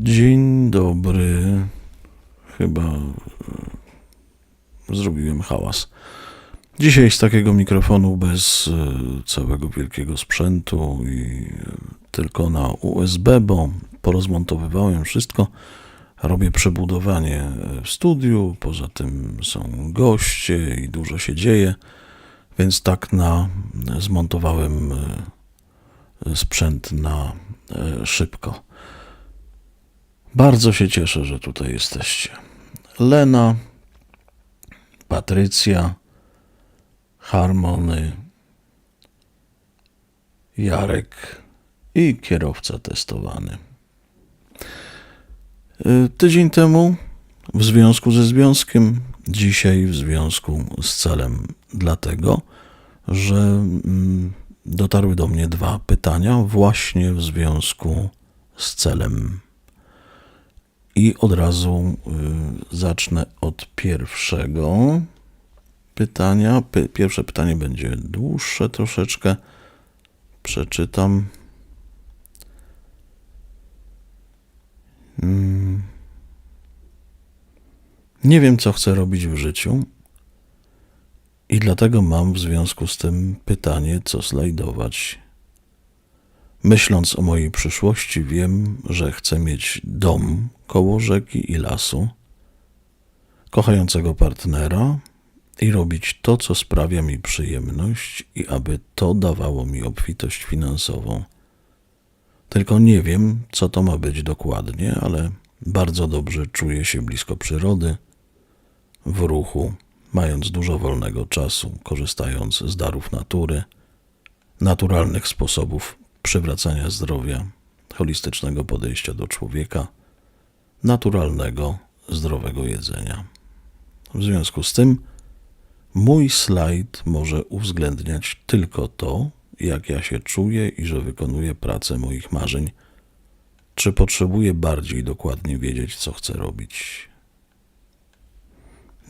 Dzień dobry. Chyba e, zrobiłem hałas. Dzisiaj z takiego mikrofonu bez e, całego wielkiego sprzętu i e, tylko na USB, bo porozmontowywałem wszystko. Robię przebudowanie w studiu, poza tym są goście i dużo się dzieje, więc tak na zmontowałem sprzęt na szybko. Bardzo się cieszę, że tutaj jesteście. Lena, Patrycja, Harmony, Jarek i kierowca testowany. Y, Tydzień temu w związku ze związkiem, dzisiaj w związku z celem, dlatego, że mm, dotarły do mnie dwa pytania właśnie w związku z celem. I od razu y, zacznę od pierwszego pytania. Py, pierwsze pytanie będzie dłuższe troszeczkę. Przeczytam. Mm. Nie wiem, co chcę robić w życiu. I dlatego mam w związku z tym pytanie, co slajdować. Myśląc o mojej przyszłości, wiem, że chcę mieć dom koło rzeki i lasu, kochającego partnera i robić to, co sprawia mi przyjemność, i aby to dawało mi obfitość finansową. Tylko nie wiem, co to ma być dokładnie, ale bardzo dobrze czuję się blisko przyrody, w ruchu, mając dużo wolnego czasu, korzystając z darów natury, naturalnych sposobów przywracania zdrowia, holistycznego podejścia do człowieka, naturalnego, zdrowego jedzenia. W związku z tym, mój slajd może uwzględniać tylko to, jak ja się czuję i że wykonuję pracę moich marzeń. Czy potrzebuję bardziej dokładnie wiedzieć, co chcę robić?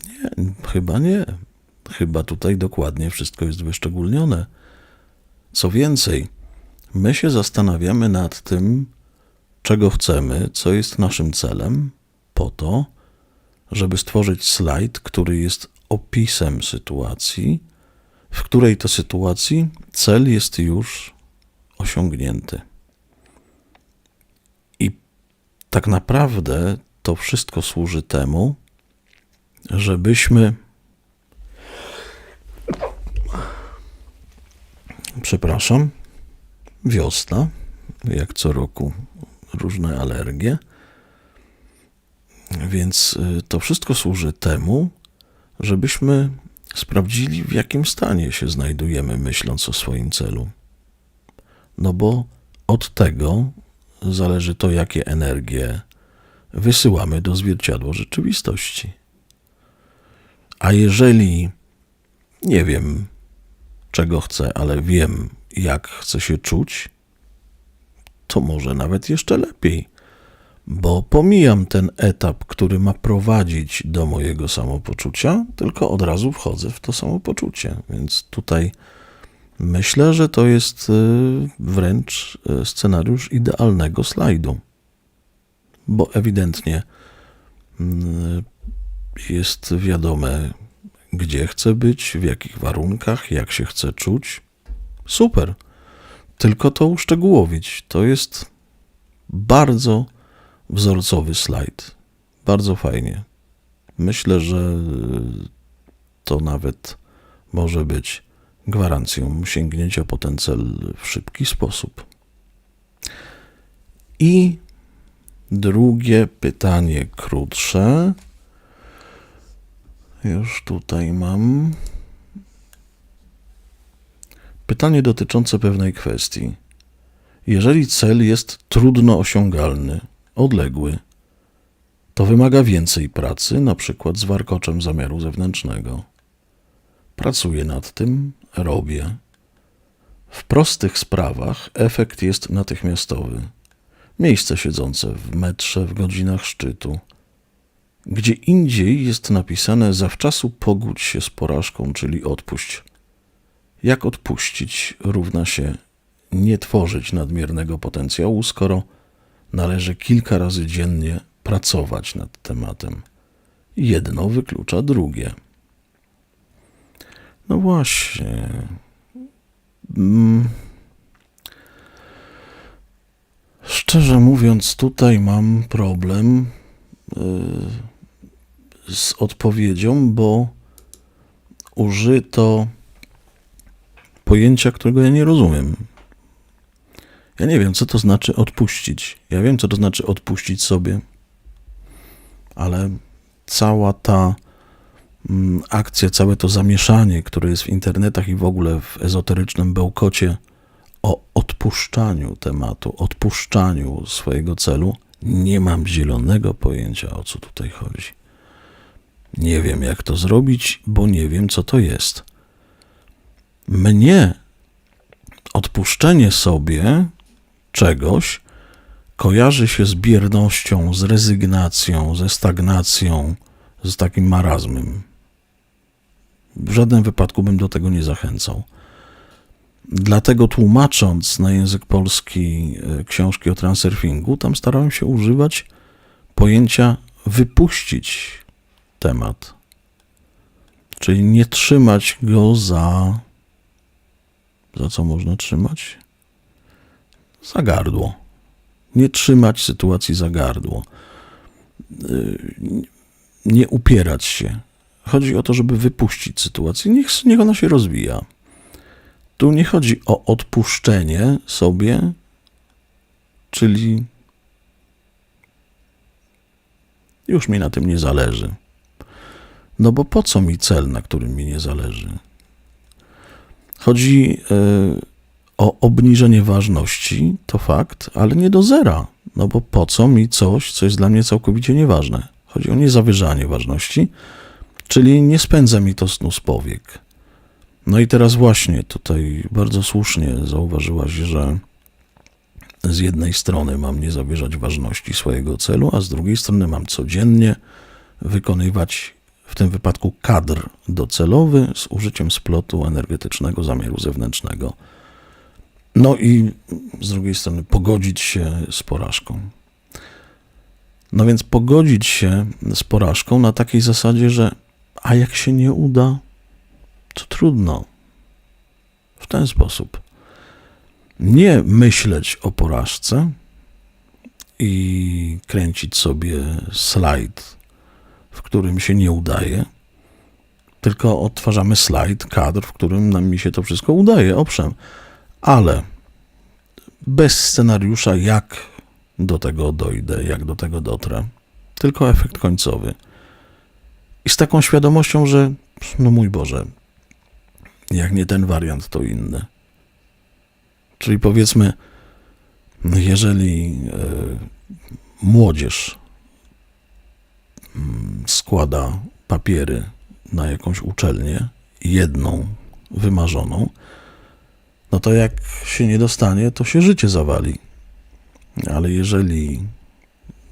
Nie, chyba nie. Chyba tutaj dokładnie wszystko jest wyszczególnione. Co więcej, my się zastanawiamy nad tym, czego chcemy, co jest naszym celem, po to, żeby stworzyć slajd, który jest opisem sytuacji, w której to sytuacji cel jest już osiągnięty. I tak naprawdę to wszystko służy temu, żebyśmy przepraszam, wiosna, jak co roku różne alergie. Więc y, to wszystko służy temu, żebyśmy sprawdzili, w jakim stanie się znajdujemy, myśląc o swoim celu. No bo od tego zależy to, jakie energie wysyłamy do zwierciadła rzeczywistości. A jeżeli nie wiem, czego chcę, ale wiem, jak chcę się czuć, to może nawet jeszcze lepiej, bo pomijam ten etap, który ma prowadzić do mojego samopoczucia, tylko od razu wchodzę w to samopoczucie. Więc tutaj myślę, że to jest y, wręcz y, scenariusz idealnego slajdu, bo ewidentnie mm, jest wiadome, gdzie chcę być, w jakich warunkach, jak się chcę czuć. Super tylko to uszczegółowić. To jest bardzo wzorcowy slajd. Bardzo fajnie. Myślę, że to nawet może być gwarancją sięgnięcia po ten cel w szybki sposób. I drugie pytanie krótsze. Już tutaj mam. Pytanie dotyczące pewnej kwestii. Jeżeli cel jest trudno osiągalny, odległy, to wymaga więcej pracy, na przykład z warkoczem zamiaru zewnętrznego. Pracuję nad tym, robię. W prostych sprawach efekt jest natychmiastowy. Miejsce siedzące w metrze w godzinach szczytu. Gdzie indziej jest napisane zawczasu pogódź się z porażką, czyli odpuść. Jak odpuścić równa się nie tworzyć nadmiernego potencjału, skoro należy kilka razy dziennie pracować nad tematem. Jedno wyklucza drugie. No właśnie. Mm. Szczerze mówiąc, tutaj mam problem y, z odpowiedzią, bo użyto pojęcia, którego ja nie rozumiem. Ja nie wiem, co to znaczy odpuścić. Ja wiem, co to znaczy odpuścić sobie, ale cała ta mm, akcja, całe to zamieszanie, które jest w internetach i w ogóle w ezoterycznym bełkocie o odpuszczaniu tematu, odpuszczaniu swojego celu, nie mam zielonego pojęcia, o co tutaj chodzi. Nie wiem, jak to zrobić, bo nie wiem, co to jest. Mnie odpuszczenie sobie czegoś kojarzy się z biernością, z rezygnacją, ze stagnacją, z takim marazmem. W żadnym wypadku bym do tego nie zachęcał. Dlatego tłumacząc na język polski e, książki o transurfingu, tam starałem się używać pojęcia wypuścić temat. Czyli nie trzymać go za. Za co można trzymać? Za gardło. Nie trzymać sytuacji za gardło. Yy, Nie upierać się. Chodzi o to, żeby wypuścić sytuację. Niech, niech ona się rozwija. Tu nie chodzi o odpuszczenie sobie, czyli już mi na tym nie zależy. No bo po co mi cel, na którym mi nie zależy? Chodzi e, o obniżenie ważności, to fakt, ale nie do zera. No bo po co mi coś, co jest dla mnie całkowicie nieważne? Chodzi o niezawyżanie ważności, czyli nie spędza mi to snu z powiek. No i teraz właśnie tutaj bardzo słusznie zauważyłaś, że z jednej strony mam nie zawyżać ważności swojego celu, a z drugiej strony mam codziennie wykonywać w tym wypadku kadr docelowy z użyciem splotu energetycznego zamiaru zewnętrznego. No i z drugiej strony pogodzić się z porażką. No więc pogodzić się z porażką na takiej zasadzie, że a jak się nie uda, to trudno. W ten sposób. Nie myśleć o porażce i kręcić sobie slajd, w którym się nie udaje, tylko odtwarzamy slajd, kadr, w którym nam mi się to wszystko udaje, owszem, ale bez scenariusza, jak do tego dojdę, jak do tego dotrę, tylko efekt końcowy. I z taką świadomością, że no mój Boże, jak nie ten wariant, to inny. Czyli powiedzmy, jeżeli e, młodzież składa papiery na jakąś uczelnię, jedną wymarzoną, no to jak się nie dostanie, to się życie zawali. Ale jeżeli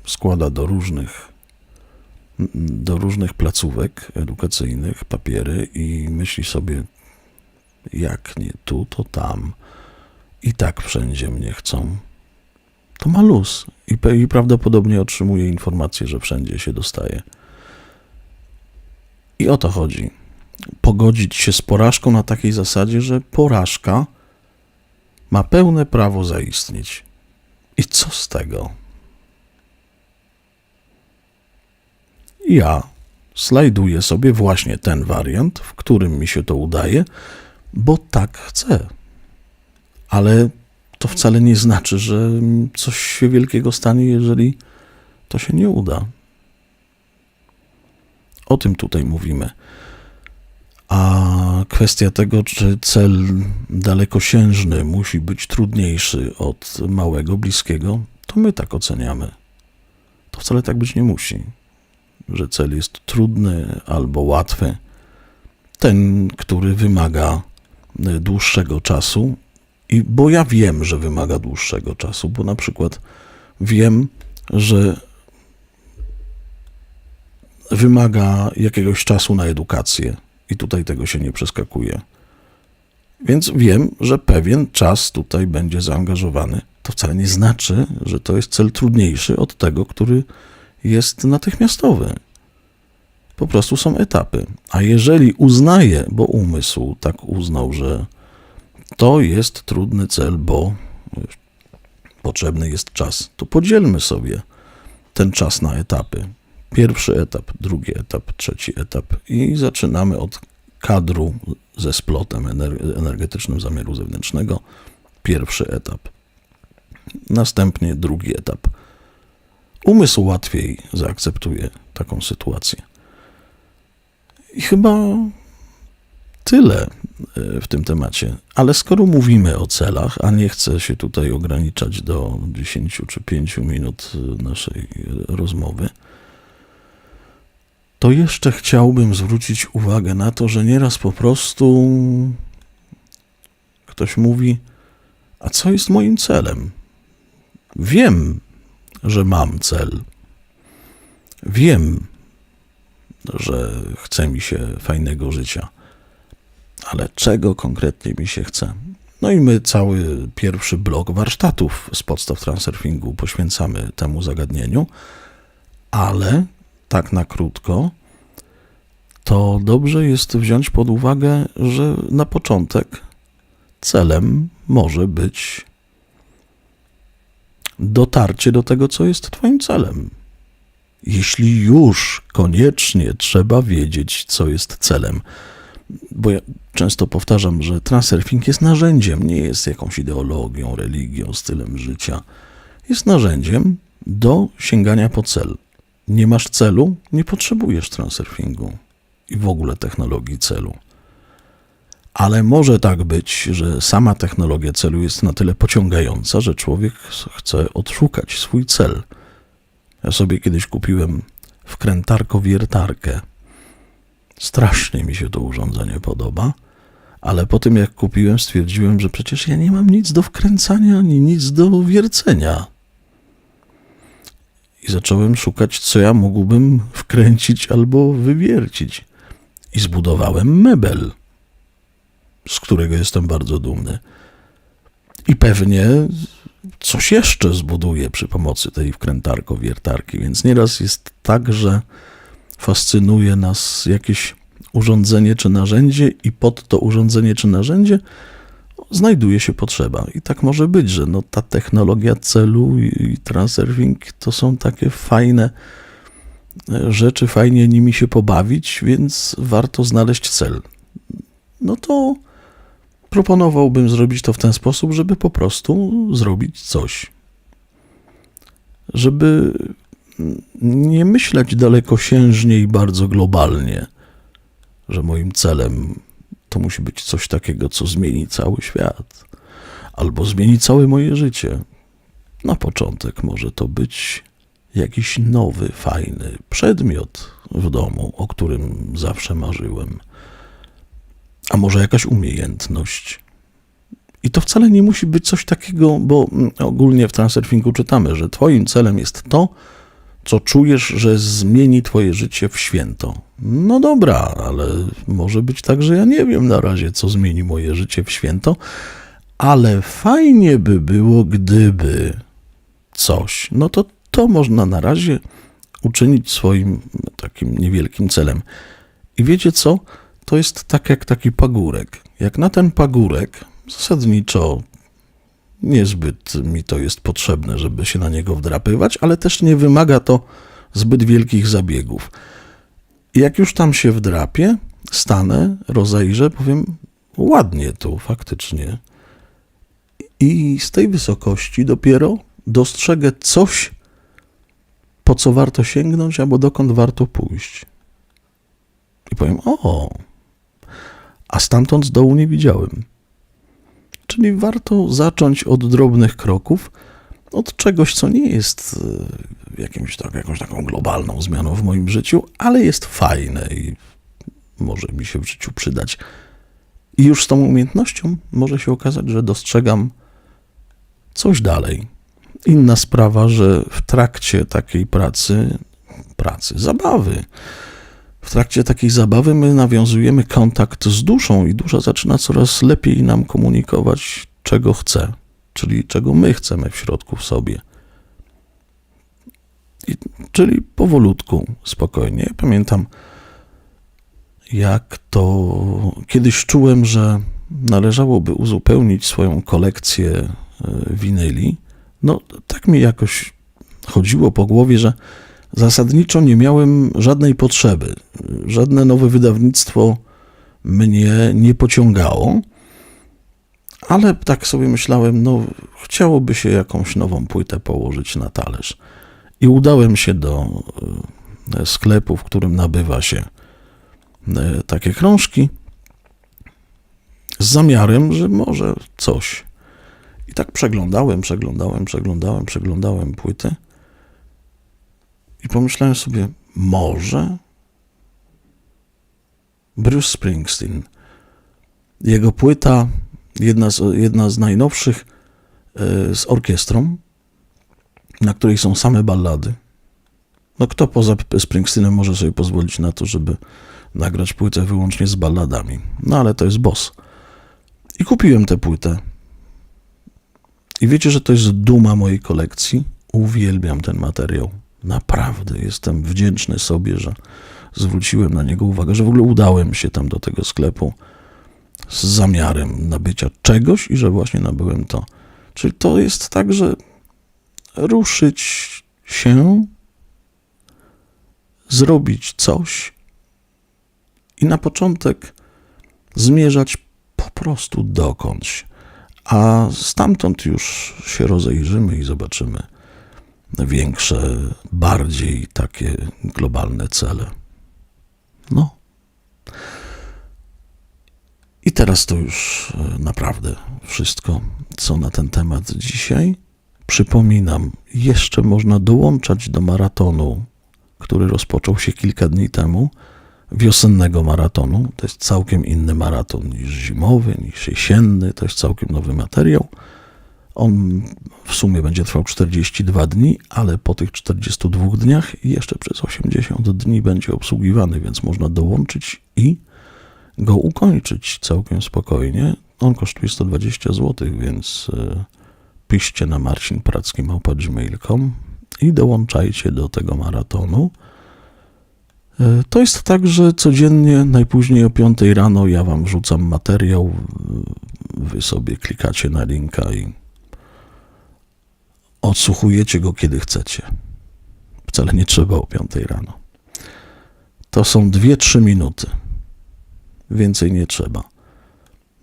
składa do różnych do różnych placówek edukacyjnych papiery i myśli sobie, jak nie tu, to tam. I tak wszędzie mnie chcą. To ma luz i, i prawdopodobnie otrzymuje informację, że wszędzie się dostaje. I o to chodzi. Pogodzić się z porażką na takiej zasadzie, że porażka ma pełne prawo zaistnieć. I co z tego? Ja slajduję sobie właśnie ten wariant, w którym mi się to udaje, bo tak chcę. Ale to wcale nie znaczy, że coś się wielkiego stanie, jeżeli to się nie uda. O tym tutaj mówimy. A kwestia tego, czy cel dalekosiężny musi być trudniejszy od małego, bliskiego, to my tak oceniamy. To wcale tak być nie musi, że cel jest trudny albo łatwy. Ten, który wymaga dłuższego czasu, i bo ja wiem, że wymaga dłuższego czasu, bo na przykład wiem, że wymaga jakiegoś czasu na edukację i tutaj tego się nie przeskakuje. Więc wiem, że pewien czas tutaj będzie zaangażowany. To wcale nie znaczy, że to jest cel trudniejszy od tego, który jest natychmiastowy. Po prostu są etapy. A jeżeli uznaję, bo umysł tak uznał, że to jest trudny cel, bo potrzebny jest czas, to podzielmy sobie ten czas na etapy. Pierwszy etap, drugi etap, trzeci etap i zaczynamy od kadru ze splotem ener- energetycznym zamiaru zewnętrznego. Pierwszy etap. Następnie drugi etap. Umysł łatwiej zaakceptuje taką sytuację. I chyba tyle e, w tym temacie. Ale skoro mówimy o celach, a nie chcę się tutaj ograniczać do 10 czy 5 minut e, naszej rozmowy, to jeszcze chciałbym zwrócić uwagę na to, że nieraz po prostu ktoś mówi: A co jest moim celem? Wiem, że mam cel. Wiem, że chce mi się fajnego życia, ale czego konkretnie mi się chce? No i my cały pierwszy blok warsztatów z podstaw transurfingu poświęcamy temu zagadnieniu, ale tak na krótko, to dobrze jest wziąć pod uwagę, że na początek celem może być dotarcie do tego, co jest Twoim celem. Jeśli już koniecznie trzeba wiedzieć, co jest celem, bo ja często powtarzam, że transurfing jest narzędziem, nie jest jakąś ideologią, religią, stylem życia. Jest narzędziem do sięgania po cel. Nie masz celu, nie potrzebujesz transurfingu i w ogóle technologii celu. Ale może tak być, że sama technologia celu jest na tyle pociągająca, że człowiek chce odszukać swój cel. Ja sobie kiedyś kupiłem wkrętarko-wiertarkę. Strasznie mi się to urządzenie podoba, ale po tym jak kupiłem, stwierdziłem, że przecież ja nie mam nic do wkręcania ani nic do wiercenia. I zacząłem szukać, co ja mógłbym wkręcić albo wywiercić. I zbudowałem mebel z którego jestem bardzo dumny. I pewnie coś jeszcze zbuduję przy pomocy tej wkrętarko-wiertarki, więc nieraz jest tak, że fascynuje nas jakieś urządzenie czy narzędzie i pod to urządzenie czy narzędzie znajduje się potrzeba. I tak może być, że no, ta technologia celu i, transurfing to są takie fajne rzeczy, fajnie nimi się pobawić, więc warto znaleźć cel. No to proponowałbym zrobić to w ten sposób, żeby po prostu zrobić coś. Żeby nie myśleć dalekosiężnie i bardzo globalnie, że moim celem to musi być coś takiego, co zmieni cały świat, albo zmieni całe moje życie. Na początek może to być jakiś nowy, fajny przedmiot w domu, o którym zawsze marzyłem a może jakaś umiejętność. I to wcale nie musi być coś takiego, bo mm, ogólnie w transurfingu czytamy, że Twoim celem jest to, co czujesz, że zmieni Twoje życie w święto. No dobra, ale może być tak, że ja nie wiem na razie, co zmieni moje życie w święto, ale fajnie by było, gdyby coś. No to to można na razie uczynić swoim takim niewielkim celem. I wiecie co? to jest tak jak taki pagórek. Jak na ten pagórek, zasadniczo niezbyt mi to jest potrzebne, żeby się na niego wdrapywać, ale też nie wymaga to zbyt wielkich zabiegów. Jak już tam się wdrapię, stanę, rozejrzę, powiem, ładnie tu faktycznie. I z tej wysokości dopiero dostrzegę coś, po co warto sięgnąć, albo dokąd warto pójść. I powiem, o, a stamtąd z dołu nie widziałem. Czyli warto zacząć od drobnych kroków, od czegoś, co nie jest e, jakimś tak, jakąś taką globalną zmianą w moim życiu, ale jest fajne i może mi się w życiu przydać. I już z tą umiejętnością może się okazać, że dostrzegam coś dalej. Inna sprawa, że w trakcie takiej pracy, pracy, zabawy, w trakcie takiej zabawy my nawiązujemy kontakt z duszą i dusza zaczyna coraz lepiej nam komunikować, czego chce, czyli czego my chcemy w środku w sobie. I, czyli powolutku, spokojnie. Pamiętam, jak to kiedyś czułem, że należałoby uzupełnić swoją kolekcję e, winyli. No, tak mi jakoś chodziło po głowie, że zasadniczo nie miałem żadnej potrzeby. Żadne nowe wydawnictwo mnie nie pociągało, ale tak sobie myślałem, no, chciałoby się jakąś nową płytę położyć na talerz. I udałem się do e, sklepu, w którym nabywa się e, takie krążki z zamiarem, że może coś. I tak przeglądałem, przeglądałem, przeglądałem, przeglądałem płytę i pomyślałem sobie, może Bruce Springsteen, jego płyta, jedna z, jedna z najnowszych e, z orkiestrą, na której są same ballady. No kto poza Springsteenem może sobie pozwolić na to, żeby nagrać płytę wyłącznie z balladami? No ale to jest boss. I kupiłem tę płytę. I wiecie, że to jest duma mojej kolekcji? Uwielbiam ten materiał. Naprawdę jestem wdzięczny sobie, że zwróciłem na niego uwagę, że w ogóle udałem się tam do tego sklepu z zamiarem nabycia czegoś i że właśnie nabyłem to. Czyli to jest tak, że ruszyć się, zrobić coś i na początek zmierzać po prostu dokądś, a stamtąd już się rozejrzymy i zobaczymy większe, bardziej takie globalne cele. No. I teraz to już e, naprawdę wszystko, co na ten temat dzisiaj. Przypominam, jeszcze można dołączać do maratonu, który rozpoczął się kilka dni temu, wiosennego maratonu. To jest całkiem inny maraton niż zimowy, niż jesienny. To jest całkiem nowy materiał. On w sumie będzie trwał 42 dni, ale po tych 42 dniach jeszcze przez 80 dni będzie obsługiwany, więc można dołączyć i go ukończyć całkiem spokojnie. On kosztuje 120 zł, więc e, piszcie na marcinpracki.gmail.com i dołączajcie do tego maratonu. E, To jest tak, że codziennie, najpóźniej o 5 rano, ja wam wrzucam materiał. Wy sobie klikacie na linka i odsłuchujecie go kiedy chcecie. Wcale nie trzeba o 5 rano. To są 2-3 minuty. Więcej nie trzeba.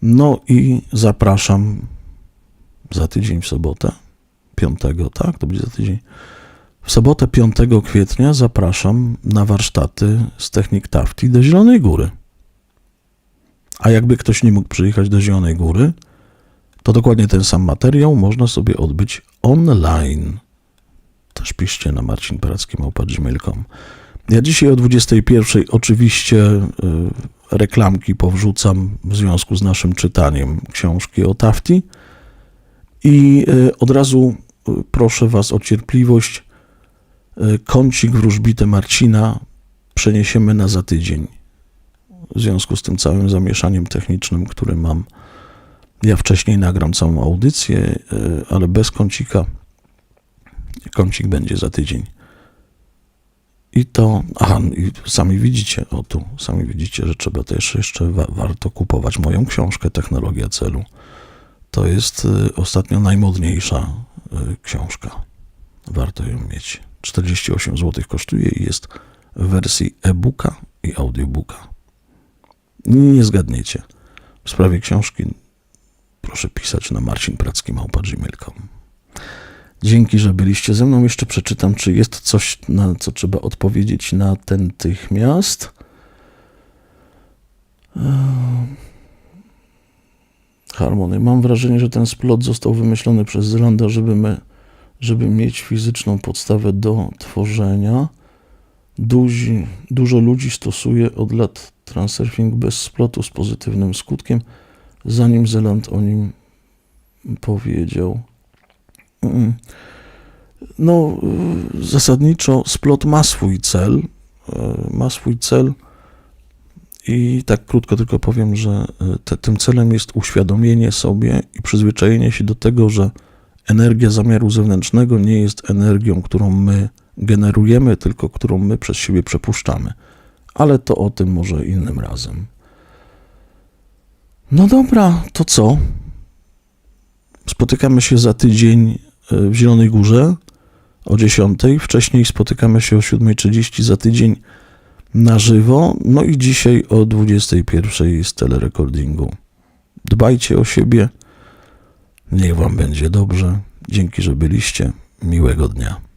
No i zapraszam za tydzień w sobotę, 5, tak? To będzie za tydzień. W sobotę 5 kwietnia zapraszam na warsztaty z technik Tafti do Zielonej Góry. A jakby ktoś nie mógł przyjechać do Zielonej Góry, to dokładnie ten sam materiał można sobie odbyć online. Też piszcie na marcinparacki.gmail.com. Ja dzisiaj o 21 oczywiście y, reklamki powrzucam w związku z naszym czytaniem książki o Tafti i y, od razu y, proszę Was o cierpliwość. Kącik wróżbity Marcina przeniesiemy na za tydzień. W związku z tym całym zamieszaniem technicznym, które mam. Ja wcześniej nagram całą audycję, y, ale bez kącika. Kącik będzie za tydzień. I to, aha, i sami widzicie, o tu, sami widzicie, że trzeba też jeszcze wa- warto kupować moją książkę Technologia Celu. To jest y, ostatnio najmodniejsza y, książka. Warto ją mieć. 48 zł kosztuje i jest w wersji e-booka i audiobooka. Nie zgadniecie. W sprawie książki proszę pisać na marcinpracki.gmail.com Dzięki, że byliście ze mną. Jeszcze przeczytam, czy jest coś, na co trzeba odpowiedzieć natychmiast. Eee. Harmony. Mam wrażenie, że ten splot został wymyślony przez Zelanda, żeby, my, żeby mieć fizyczną podstawę do tworzenia. Duzi, dużo ludzi stosuje od lat transurfing bez splotu z pozytywnym skutkiem, zanim Zeland o nim powiedział. No, y, zasadniczo splot ma swój cel. y, Ma swój cel I tak krótko tylko powiem, że y, te, tym celem jest uświadomienie sobie i przyzwyczajenie się do tego, że energia zamiaru zewnętrznego nie jest energią, którą my generujemy, tylko którą my przez siebie przepuszczamy. Ale to o tym może innym razem. No dobra, to co? Spotykamy się za tydzień y, w Zielonej Górze o 10. Wcześniej spotykamy się o 7.30 za tydzień na żywo. No i dzisiaj o 21.00 z telerekordingu. Dbajcie o siebie. Niech Wam będzie dobrze. Dzięki, że byliście. Miłego dnia.